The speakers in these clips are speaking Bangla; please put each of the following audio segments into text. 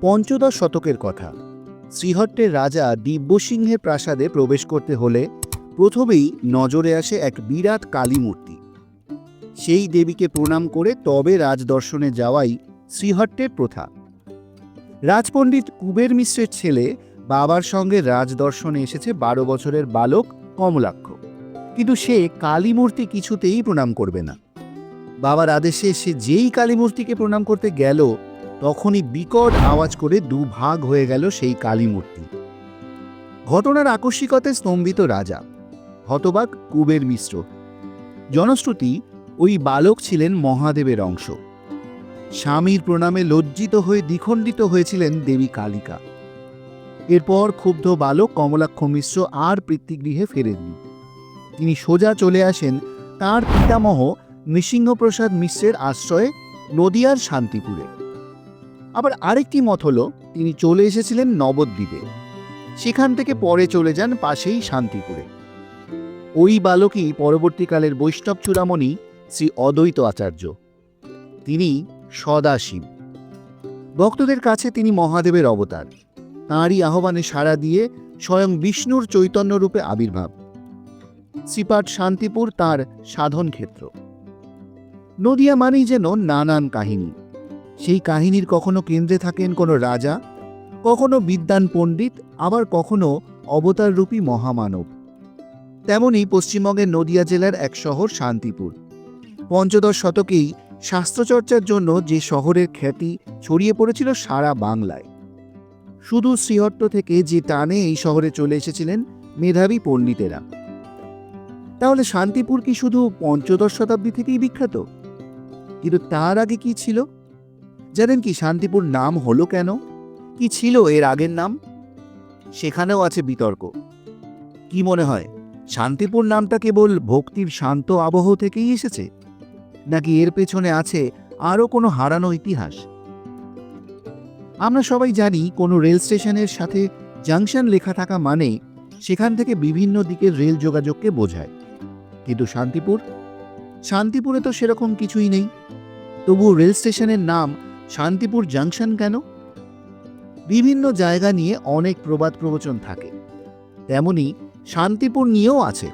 পঞ্চদশ শতকের কথা। শ্রীহট্টের রাজা দিব্যসিংহের প্রাসাদে প্রবেশ করতে হলে প্রথমেই নজরে আসে এক বিরাট কালী মূর্তি। সেই দেবীকে প্রণাম করে তবে রাজদর্শনে যাওয়াই শ্রীহট্টের প্রথা। রাজপণ্ডিত কুবের মিশ্রের ছেলে বাবার সঙ্গে রাজদর্শনে এসেছে বারো বছরের বালক কমলাক্ষ। কিন্তু সে কালী মূর্তি কিছুতেই প্রণাম করবে না। বাবার আদেশে সে যেই কালী মূর্তিকে প্রণাম করতে গেল তখনই বিকট আওয়াজ করে দুভাগ হয়ে গেল সেই কালী মূর্তি। ঘটনার আকস্মিকতায় স্তম্ভিত রাজা, হতবাক কুবের মিশ্র। জনশ্রুতি, ওই বালক ছিলেন মহাদেবের অংশ। স্বামীর প্রণামে লজ্জিত হয়ে দ্বিখণ্ডিত হয়েছিলেন দেবী কালিকা। এরপর ক্ষুব্ধ বালক কমলাক্ষ মিশ্র আর পিতৃগৃহে ফেরেননি। তিনি সোজা চলে আসেন তাঁর পিতামহ নৃসিংহপ্রসাদ মিশ্রের আশ্রয়ে নদিয়ার শান্তিপুরে। আবার আরেকটি মত হল, তিনি চলে এসেছিলেন নবদ্বীপে। সেখান থেকে পরে চলে যান পাশেই শান্তিপুরে। ওই বালকই পরবর্তীকালের বৈষ্ণব চূড়ামণি শ্রী অদ্বৈত আচার্য। তিনি সদাশিব। ভক্তদের কাছে তিনি মহাদেবের অবতার। তাঁরই আহ্বানে সাড়া দিয়ে স্বয়ং বিষ্ণুর চৈতন্য রূপে আবির্ভাব। শ্রীপাঠ শান্তিপুর তার সাধন ক্ষেত্র নদিয়া মানেই যেন নানান কাহিনী। সেই কাহিনীর কখনো কেন্দ্রে থাকেন কোনো রাজা? কখনো বিদ্যান পণ্ডিত, আবার কখনো অবতাররূপী মহামানব। তেমনি পশ্চিমবঙ্গের নদিয়া জেলার এক শহর শান্তিপুর। পঞ্চদশ শতকেই শাস্ত্রচর্চার জন্য যে শহরের খ্যাতি ছড়িয়ে পড়েছিল সারা বাংলায়। শুধু শ্রীহট্ট থেকে যে টানে এই শহরে চলে এসেছিলেন মেধাবী পণ্ডিতেরা। তাহলে শান্তিপুর কি শুধু পঞ্চদশ শতাব্দী থেকেই বিখ্যাত? কিন্তু তার আগে কি ছিল? জানেন কি শান্তিপুর নাম হলো কেন? কি ছিল এর আগের নাম? সেখানেও আছে বিতর্ক। কি মনে হয়, শান্তিপুর নামটা কেবল ভক্তির শান্ত আবহ থেকেই এসেছে? নাকি এর পেছনে আছে আরও কোনো হারানো ইতিহাস? আমরা সবাই জানি কোনো রেল স্টেশনের সাথে জাংশন লেখা থাকা মানে সেখান থেকে বিভিন্ন দিকের রেল যোগাযোগকে বোঝায়। কিন্তু শান্তিপুর? শান্তিপুরে তো সেরকম কিছুই নেই। তবুও রেল স্টেশনের নাম শান্তিপুর জাংশন কেন? বিভিন্ন জায়গা নিয়ে অনেক প্রবাদ প্রবচন থাকে। তেমনি শান্তিপুর নিয়েও আছে।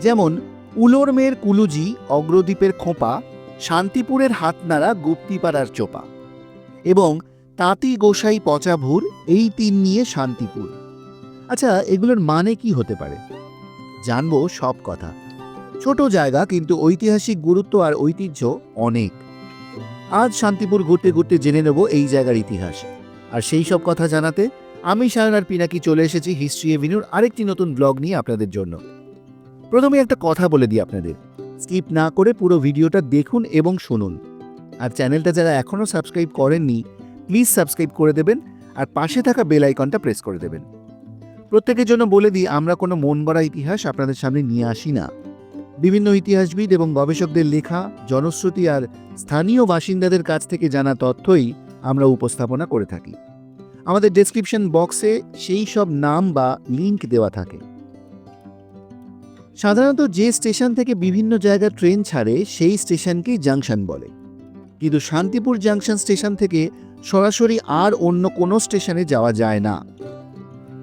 যেমন উলোর মেয়ের কুলুজি অগ্রদ্বীপের খোঁপা, শান্তিপুরের হাতনাড়া গুপ্তিপাড়ার চোপা এবং তাঁতি গোসাই পচাভুর এই তিন নিয়ে শান্তিপুর। আচ্ছা এগুলোর মানে কি হতে পারে? জানব সব কথা। ছোট জায়গা কিন্তু ঐতিহাসিক গুরুত্ব আর ঐতিহ্য অনেক। আজ শান্তিপুর ঘুরতে ঘুরতে জেনে নেব এই জায়গার ইতিহাস। আর সেই সব কথা জানাতে আমি সায়নার পিনাকি চলে এসেছি হিস্ট্রি এভিনিউর আরেকটি নতুন ব্লগ নিয়ে আপনাদের জন্য। প্রথমে একটা কথা বলে দিই আপনাদের। স্কিপ না করে পুরো ভিডিওটা দেখুন এবং শুনুন। আর চ্যানেলটা যারা এখনও সাবস্ক্রাইব করেননি, প্লিজ সাবস্ক্রাইব করে দেবেন আর পাশে থাকা বেল আইকনটা প্রেস করে দেবেন। প্রত্যেকের জন্য বলে দিই, আমরা কোনো মন ইতিহাস আপনাদের সামনে নিয়ে আসি না। বিভিন্ন ইতিহাসবিদ এবং গবেষকদের লেখা, জনশ্রুতি আর স্থানীয় বাসিন্দাদের কাছ থেকে জানা তথ্যই আমরা উপস্থাপনা করে থাকি। আমাদের ডেসক্রিপশন বক্সে সেই সব নাম বা লিংক দেওয়া থাকে। সাধারণত যে স্টেশন থেকে বিভিন্ন জায়গার ট্রেন ছাড়ে, সেই স্টেশনকেই জাংশন বলে। কিন্তু শান্তিপুর জাংশন স্টেশন থেকে সরাসরি আর অন্য কোনো স্টেশনে যাওয়া যায় না।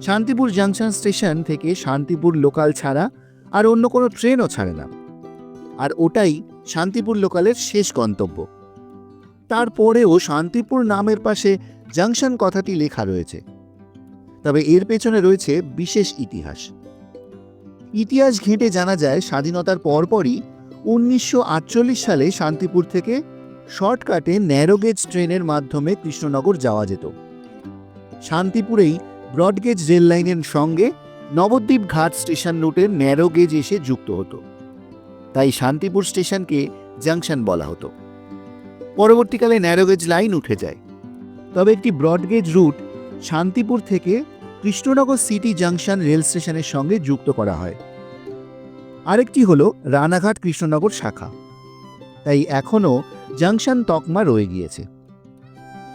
শান্তিপুর জাংশন স্টেশন থেকে শান্তিপুর লোকাল ছাড়া আর অন্য কোনো ট্রেনও ছাড়ে না। আর ওটাই শান্তিপুর লোকালের শেষ গন্তব্য। তারপরেও শান্তিপুর নামের পাশে জাংশন কথাটি লেখা রয়েছে। তবে এর পেছনে রয়েছে বিশেষ ইতিহাস। ইতিহাস ঘেঁটে জানা যায়, স্বাধীনতার পরপরই উনিশশো আটচল্লিশ সালে শান্তিপুর থেকে শর্টকাটে ন্যারোগেজ ট্রেনের মাধ্যমে কৃষ্ণনগর যাওয়া যেত। শান্তিপুরেই ব্রডগেজ রেল লাইনের সঙ্গে নবদ্বীপ ঘাট স্টেশন রুটের ন্যারো গেজ এসে যুক্ত হতো। তাই শান্তিপুর স্টেশনকে জাংশন বলা হতো। পরবর্তীকালে ন্যারো গেজ লাইন উঠে যায়। তবে একটি ব্রডগেজ রুট শান্তিপুর থেকে কৃষ্ণনগর সিটি জাংশন রেল স্টেশনের সঙ্গে যুক্ত করা হয়। আরেকটি হল রানাঘাট কৃষ্ণনগর শাখা। তাই এখনও জাংশন তকমা রয়ে গিয়েছে।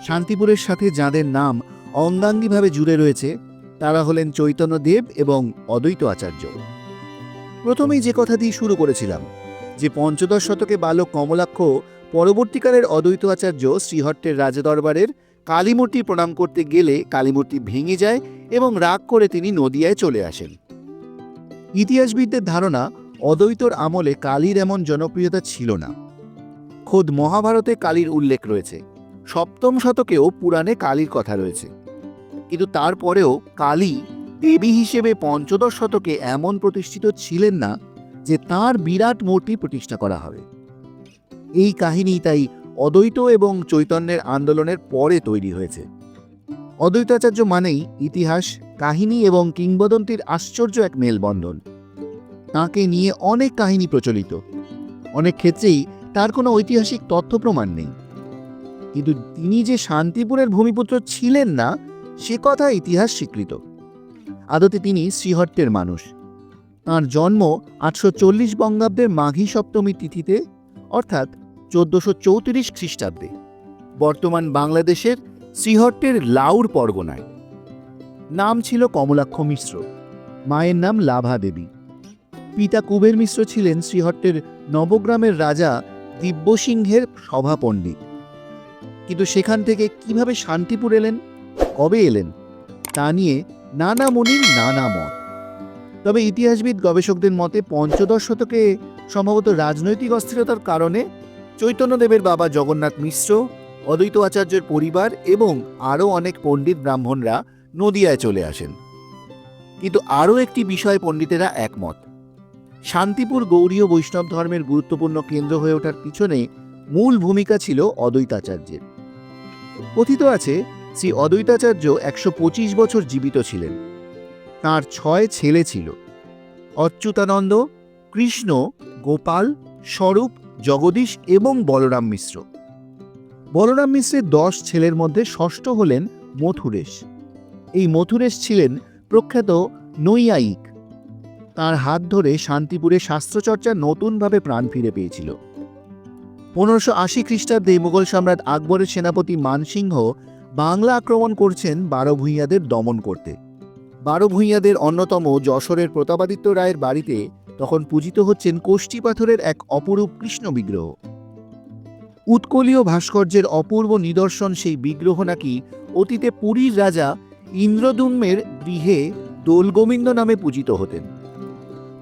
শান্তিপুরের সাথে যাঁদের নাম অঙ্গাঙ্গিভাবে জুড়ে রয়েছে তারা হলেন চৈতন্যদেব এবং অদ্বৈত আচার্য। প্রথমেই যে কথা দিয়ে শুরু করেছিলাম, যে পঞ্চদশ শতকে বালক কমলাক্ষ পরবর্তীকালের অদ্বৈত আচার্য শ্রীহট্টের রাজদরবারের কালীমূর্তি প্রণাম করতে গেলে কালীমূর্তি ভেঙে যায় এবং রাগ করে তিনি নদিয়ায় চলে আসেন। ইতিহাসবিদদের ধারণা, অদ্বৈতর আমলে কালীর এমন জনপ্রিয়তা ছিল না। খোদ মহাভারতে কালীর উল্লেখ রয়েছে। সপ্তম শতকেও পুরাণে কালীর কথা রয়েছে। কিন্তু তারপরেও কালী দেবী হিসেবে পঞ্চদশ শতকে এমন প্রতিষ্ঠিত ছিলেন না যে তার বিরাট মূর্তি প্রতিষ্ঠা করা হবে। এই কাহিনী তাই অদ্বৈত এবং চৈতন্যের আন্দোলনের পরে তৈরি হয়েছে। অদ্বৈতাচার্য মানেই ইতিহাস, কাহিনী এবং কিংবদন্তির আশ্চর্য এক মেলবন্ধন। তাকে নিয়ে অনেক কাহিনী প্রচলিত। অনেক ক্ষেত্রেই তার কোনো ঐতিহাসিক তথ্য প্রমাণ নেই। কিন্তু তিনি যে শান্তিপুরের ভূমিপুত্র ছিলেন না সে কথা ইতিহাস স্বীকৃত। আদতে তিনি শ্রীহট্টের মানুষ। তাঁর জন্ম আটশো চল্লিশ বঙ্গাব্দের মাঘী সপ্তমী তিথিতে, অর্থাৎ চোদ্দশো চৌত্রিশ খ্রিস্টাব্দে। বর্তমান বাংলাদেশের শ্রীহট্টের লাউর পরগনায়। নাম ছিল কমলাক্ষ মিশ্র। মায়ের নাম লাভা দেবী। পিতা কুবের মিশ্র ছিলেন শ্রীহট্টের নবগ্রামের রাজা দিব্যসিংহের সভাপণ্ডিত। কিন্তু সেখান থেকে কীভাবে শান্তিপুর এলেন? কবে এলেন? তা নিয়ে নানা মনির নানা মত। তবে ইতিহাসবিদ গবেষকদের মতে পঞ্চদশ শতকে সম্ভবত রাজনৈতিক অস্থিরতার কারণে চৈতন্যদেবের বাবা জগন্নাথ মিশ্র, অদ্বৈত আচার্যের পরিবার এবং আরও অনেক পণ্ডিত ব্রাহ্মণরা নদিয়ায় চলে আসেন। কিন্তু আরও একটি বিষয়ে পণ্ডিতেরা একমত। শান্তিপুর গৌড়ীয় বৈষ্ণব ধর্মের গুরুত্বপূর্ণ কেন্দ্র হয়ে ওঠার পিছনে মূল ভূমিকা ছিল অদ্বৈতাচার্যের কথিত আছে শ্রী অদ্বৈতাচার্য একশো পঁচিশ বছর জীবিত ছিলেন। তার ছয় ছেলে ছিল। অচ্যুতানন্দ, কৃষ্ণ, গোপাল, স্বরূপ, জগদীশ এবং বলরাম মিশ্র। বলরাম মিশ্রের দশ ছেলের মধ্যে ষষ্ঠ হলেন মথুরেশ। এই মথুরেশ ছিলেন প্রখ্যাত নৈয়ায়িক। তার হাত ধরে শান্তিপুরে শাস্ত্রচর্চা নতুনভাবে প্রাণ ফিরে পেয়েছিল। পনেরোশো আশি খ্রিস্টাব্দে মুঘল সম্রাট আকবরের সেনাপতি মানসিংহ বাংলা আক্রমণ করছেন বারো ভূঁইয়াদের দমন করতে। বারো ভূঁইয়াদের অন্যতম যশোরের প্রতাপাদিত্য রায়ের বাড়িতে তখন পূজিত হচ্ছেন কোষ্ঠী পাথরের এক অপরূপ কৃষ্ণ বিগ্রহ। উৎকলীয় ভাস্কর্যের অপূর্ব নিদর্শন সেই বিগ্রহ নাকি অতীতে পুরীর রাজা ইন্দ্রদুম্নের গৃহে দোলগোবিন্দ নামে পূজিত হতেন।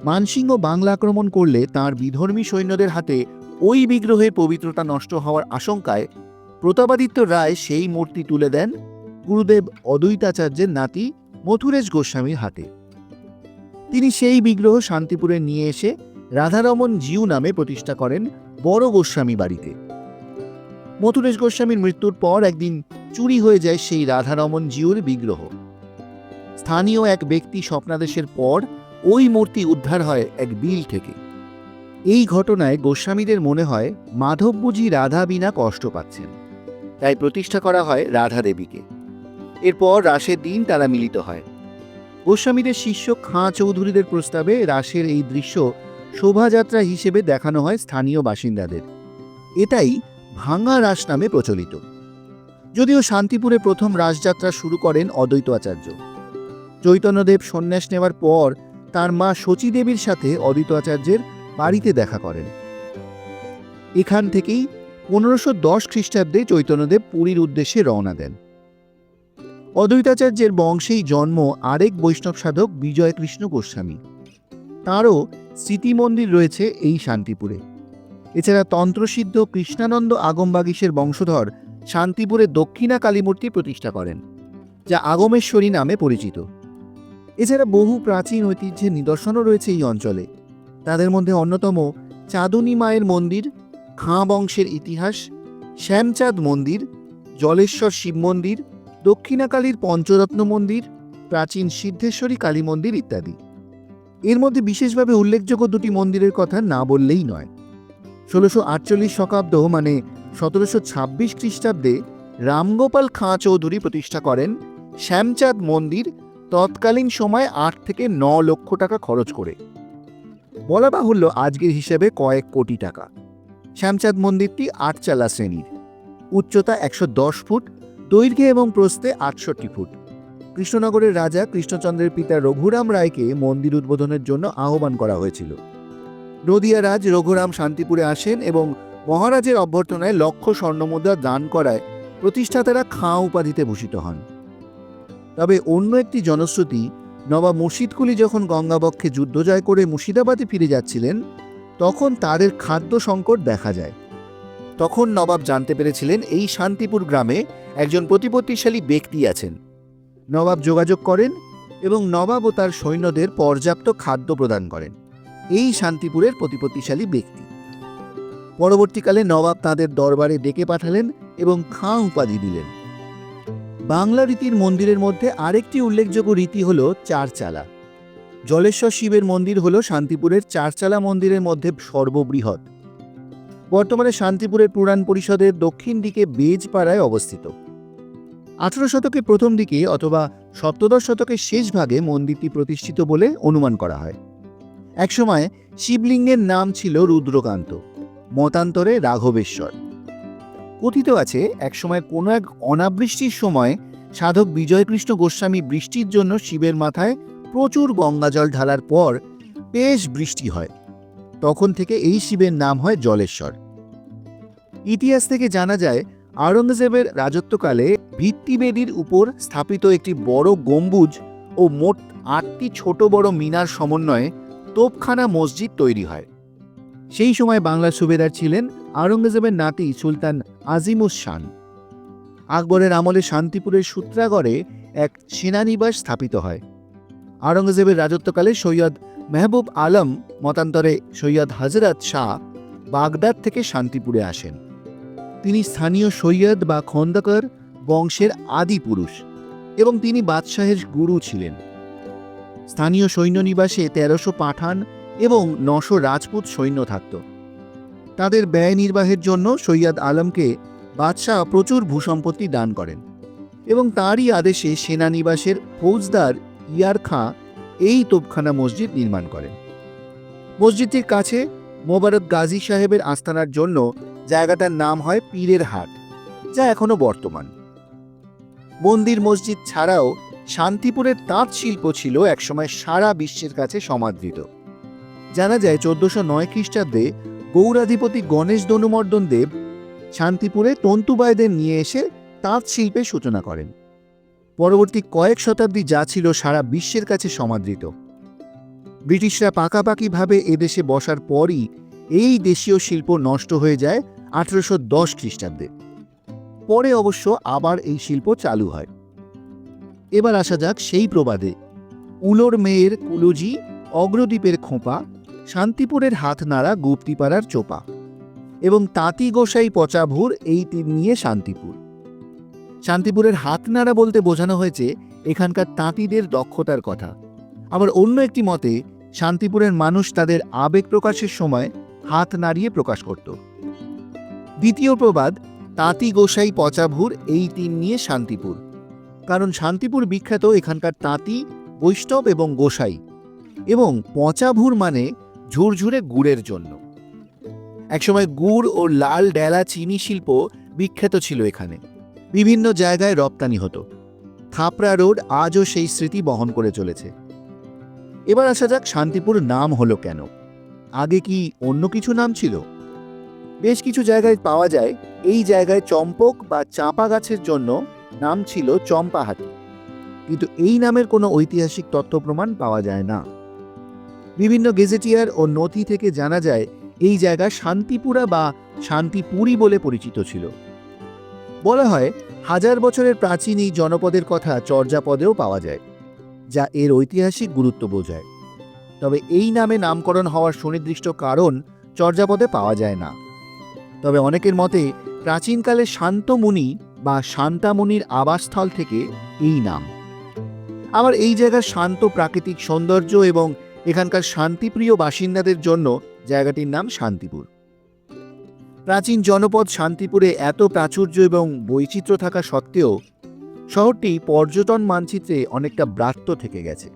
মানসিংহ বাংলা আক্রমণ করলে তার বিধর্মী সৈন্যদের হাতে ওই বিগ্রহের পবিত্রতা নষ্ট হওয়ার আশঙ্কায় প্রতাপাদিত্য রায় সেই মূর্তি তুলে দেন গুরুদেব অদ্বৈতাচার্যের নাতি মথুরেশ গোস্বামীর হাতে। তিনি সেই বিগ্রহ শান্তিপুরে নিয়ে এসে রাধারমন জিউ নামে প্রতিষ্ঠা করেন বড় গোস্বামী বাড়িতে। মথুরেশ গোস্বামীর মৃত্যুর পর একদিন চুরি হয়ে যায় সেই রাধারমন জিউর বিগ্রহ। স্থানীয় এক ব্যক্তি স্বপ্নাদেশের পর ওই মূর্তি উদ্ধার হয় এক বিল থেকে। এই ঘটনায় গোস্বামীদের মনে হয় মাধব বুঝি রাধা বিনা কষ্ট পাচ্ছেন। তাই প্রতিষ্ঠা করা হয় রাধা দেবীকে। এরপর রাসের দিন তারা মিলিত হয়। গোস্বামীদের শিষ্য খাঁ চৌধুরীদের প্রস্তাবে রাসের এই দৃশ্য শোভাযাত্রা হিসেবে দেখানো হয় স্থানীয় বাসিন্দাদের। এটাই ভাঙা রাস নামে প্রচলিত। যদিও শান্তিপুরে প্রথম রাসযাত্রা শুরু করেন অদ্বৈত আচার্য চৈতন্যদেব সন্ন্যাস নেওয়ার পর তার মা শচীদেবীর সাথে অদ্বৈত আচার্যের বাড়িতে দেখা করেন। এখান থেকেই পনেরোশো দশ খ্রিস্টাব্দে চৈতন্যদেব পুরীর উদ্দেশ্যে রওনা দেন। অদ্বৈতাচার্যের বংশেই জন্ম আরেক বৈষ্ণব সাধক বিজয় কৃষ্ণ গোস্বামী। তাঁরও স্মৃতি মন্দির রয়েছে এই শান্তিপুরে। এছাড়া তন্ত্রসিদ্ধ কৃষ্ণানন্দ আগমবাগীশের বংশধর শান্তিপুরে দক্ষিণা কালীমূর্তি প্রতিষ্ঠা করেন, যা আগমেশ্বরী নামে পরিচিত। এছাড়া বহু প্রাচীন ঐতিহ্যের নিদর্শনও রয়েছে এই অঞ্চলে। তাদের মধ্যে অন্যতম চাঁদনী মায়ের মন্দির খাঁ বংশের ইতিহাস, শ্যামচাঁদ মন্দির, জলেশ্বর শিব মন্দির, দক্ষিণাকালীর পঞ্চরত্ন মন্দির, প্রাচীন সিদ্ধেশ্বরী কালী মন্দির ইত্যাদি। এর মধ্যে বিশেষভাবে উল্লেখযোগ্য দুটি মন্দিরের কথা না বললেই নয়। ষোলোশো আটচল্লিশ শকাব্দ মানে সতেরোশো ছাব্বিশ খ্রিস্টাব্দে রামগোপাল খাঁ চৌধুরী প্রতিষ্ঠা করেন শ্যামচাঁদ মন্দির তৎকালীন সময় আট থেকে ন লক্ষ টাকা খরচ করে। বলা বাহুল্য আজকের হিসেবে কয়েক কোটি টাকা। শ্যামচাঁদ মন্দিরটি আটচালা শ্রেণির। উচ্চতা একশো দশ ফুট, দৈর্ঘ্যে এবং প্রস্থে আটষট্টি ফুট। কৃষ্ণনগরের রাজা কৃষ্ণচন্দ্রের পিতা রঘুরাম রায়কে মন্দির উদ্বোধনের জন্য আহ্বান করা হয়েছিল। নদিয়া রাজ রঘুরাম শান্তিপুরে আসেন এবং মহারাজের অভ্যর্থনায় লক্ষ স্বর্ণমুদ্রা দান করায় প্রতিষ্ঠাতারা খাঁ উপাধিতে ভূষিত হন। তবে অন্য একটি জনশ্রুতি, নবাব মুর্শিদকুলি যখন গঙ্গাবক্ষে যুদ্ধ জয় করে মুর্শিদাবাদে ফিরে যাচ্ছিলেন তখন তাদের খাদ্য সংকট দেখা যায়। তখন নবাব জানতে পেরেছিলেন এই শান্তিপুর গ্রামে একজন প্রতিপত্তিশালী ব্যক্তি আছেন। নবাব যোগাযোগ করেন এবং নবাব ও তার সৈন্যদের পর্যাপ্ত খাদ্য প্রদান করেন। এই শান্তিপুরের প্রতিপত্তিশালী ব্যক্তি। পরবর্তীকালে নবাব তাদের দরবারে ডেকে পাঠালেন এবং খাঁ উপাধি দিলেন। বাংলা রীতির মন্দিরের মধ্যে আরেকটি উল্লেখযোগ্য রীতি হল চারচালা। জলেশ্বর শিবের মন্দির হল শান্তিপুরের চারচালা মন্দিরের মধ্যে সর্ববৃহৎ। বর্তমানে শান্তিপুরের পুরাণ পরিষদের দক্ষিণ দিকে বেজপাড়ায় অবস্থিত। আঠারো শতকের প্রথম দিকে অথবা সপ্তদশ শতকের শেষ ভাগে মন্দিরটি প্রতিষ্ঠিত বলে অনুমান করা হয়। একসময় শিবলিঙ্গের নাম ছিল রুদ্রকান্ত, মতান্তরে রাঘবেশ্বর। কথিত আছে, একসময় কোনো এক অনাবৃষ্টির সময় সাধক বিজয়কৃষ্ণ গোস্বামী বৃষ্টির জন্য শিবের মাথায় প্রচুর গঙ্গাজল ঢালার পর বেশ বৃষ্টি হয়। তখন থেকে এই শিবের নাম হয় জলেশ্বর। ইতিহাস থেকে জানা যায়, আওরঙ্গজেবের রাজত্বকালে ভিত্তিবেদির উপর স্থাপিত একটি বড় গম্বুজ ও মোট আটটি ছোট বড় মিনার সমন্বয়ে তোপখানা মসজিদ তৈরি হয়। সেই সময় বাংলার সুবেদার ছিলেন আওরঙ্গজেবের নাতি সুলতান আজিমুস শান। আকবরের আমলে শান্তিপুরের সূত্রাগড়ে এক সেনানিবাস স্থাপিত হয়। আওরঙ্গজেবের রাজত্বকালে সৈয়দ মেহবুব আলম, মতান্তরে সৈয়দ হজরত শাহ বাগদাদ থেকে শান্তিপুরে আসেন। তিনি স্থানীয় সৈয়দ বা খন্দকর বংশের আদি পুরুষ এবং তিনি বাদশাহের গুরু ছিলেন। স্থানীয় সৈন্যনিবাসে তেরোশো পাঠান এবং নশো রাজপুত সৈন্য থাকত। তাদের ব্যয় নির্বাহের জন্য সৈয়দ আলমকে বাদশাহ প্রচুর ভূসম্পত্তি দান করেন এবং তারই আদেশে সেনানিবাসের ফৌজদার ইয়ার খাঁ এই তোপখানা মসজিদ নির্মাণ করেন। মসজিদটির কাছে মোবারক গাজী সাহেবের আস্তানার জন্য জায়গাটার নাম হয় পীরের হাট, যা এখনও বর্তমান। মন্দির মসজিদ ছাড়াও শান্তিপুরের তাঁত শিল্প ছিল একসময় সারা বিশ্বের কাছে সমাদৃত। জানা যায় চোদ্দশো নয় খ্রিস্টাব্দে গৌরাধিপতি গণেশ দনুমর্দন দেব শান্তিপুরে তন্তুবায়দের নিয়ে এসে তাঁত শিল্পের সূচনা করেন। পরবর্তী কয়েক শতাব্দী যা ছিল সারা বিশ্বের কাছে সমাদৃত। ব্রিটিশরা পাকাপাকিভাবে এদেশে বসার পরই এই দেশীয় শিল্প নষ্ট হয়ে যায় আঠেরোশো দশ খ্রিস্টাব্দে। পরে অবশ্য আবার এই শিল্প চালু হয়। এবার আসা যাক সেই প্রবাদে। উলোর মেয়ের কুলুজি, অগ্রদ্বীপের খোঁপা, শান্তিপুরের হাত নাড়া গুপ্তিপাড়ার চোপা এবং তাঁতি গোসাই পচাভুর এই তিন নিয়ে শান্তিপুর। শান্তিপুরের হাত নাড়া বলতে বোঝানো হয়েছে এখানকার তাঁতিদের দক্ষতার কথা। আবার অন্য একটি মতে, শান্তিপুরের মানুষ তাদের আবেগ প্রকাশের সময় হাত নাড়িয়ে প্রকাশ করত। দ্বিতীয় প্রবাদ, তাঁতি গোসাই পচাভুর এই তিন নিয়ে শান্তিপুর। কারণ শান্তিপুর বিখ্যাত এখানকার তাঁতি, বৈষ্ণব এবং গোসাই। এবং পচাভুর মানে ঝুরঝুরে গুড়ের জন্য। একসময় গুড় ও লাল ডেলা চিনি শিল্প বিখ্যাত ছিল এখানে। বিভিন্ন জায়গায় রপ্তানি হতো। থাপড়া রোড আজও সেই স্মৃতি বহন করে চলেছে। এবার আসা যাক শান্তিপুর নাম হলো কেন? আগে কি অন্য কিছু নাম ছিল? বেশ কিছু জায়গায় পাওয়া যায়। এই জায়গায় চম্পক বা চাঁপা গাছের জন্য নাম ছিল চম্পাহাটি। কিন্তু এই নামের কোনো ঐতিহাসিক তথ্য প্রমাণ পাওয়া যায় না। বিভিন্ন গেজেটিয়ার ও নথি থেকে জানা যায়, এই জায়গা শান্তিপুরা বা শান্তিপুরী বলে পরিচিত ছিল। বলা হয়, হাজার বছরের প্রাচীন এই জনপদের কথা চর্যাপদেও পাওয়া যায়, যা এর ঐতিহাসিক গুরুত্ব বোঝায়। তবে এই নামে নামকরণ হওয়ার সুনির্দিষ্ট কারণ চর্যাপদে পাওয়া যায় না। তবে অনেকের মতে, প্রাচীনকালে শান্তমুনি বা শান্তামুনির আবাসস্থল থেকে এই নাম। আবার এই জায়গার শান্ত প্রাকৃতিক সৌন্দর্য এবং এখানকার শান্তিপ্রিয় বাসিন্দাদের জন্য জায়গাটির নাম শান্তিপুর। প্রাচীন জনপদ শান্তিপুরে এত প্রাচুর্য এবং বৈচিত্র্য থাকা সত্ত্বেও শহরটি পর্যটন মানচিত্রে অনেকটা ব্রাত্য থেকে গেছে।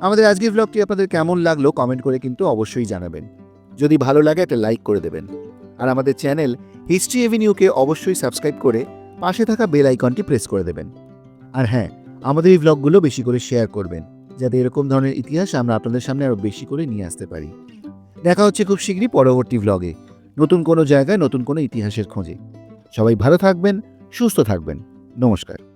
আমাদের আজকের ব্লগটি আপনাদের কেমন লাগল কমেন্ট করে কিন্তু অবশ্যই জানাবেন। যদি ভালো লাগে একটা লাইক করে দেবেন। আর আমাদের চ্যানেল হিস্ট্রি এভিনিউকে অবশ্যই সাবস্ক্রাইব করে পাশে থাকা বেল আইকনটি প্রেস করে দেবেন। আর হ্যাঁ আমাদের এই ব্লগগুলো বেশি করে শেয়ার করবেন। যাতে এরকম ধরনের ইতিহাস আমরা আপনাদের সামনে আরও বেশি করে নিয়ে আসতে পারি। দেখা হচ্ছে খুব শীঘ্রই পরবর্তী ভ্লগে নতুন কোনো জায়গায় নতুন কোনো ইতিহাসের খোঁজে। সবাই ভালো থাকবেন সুস্থ থাকবেন। নমস্কার।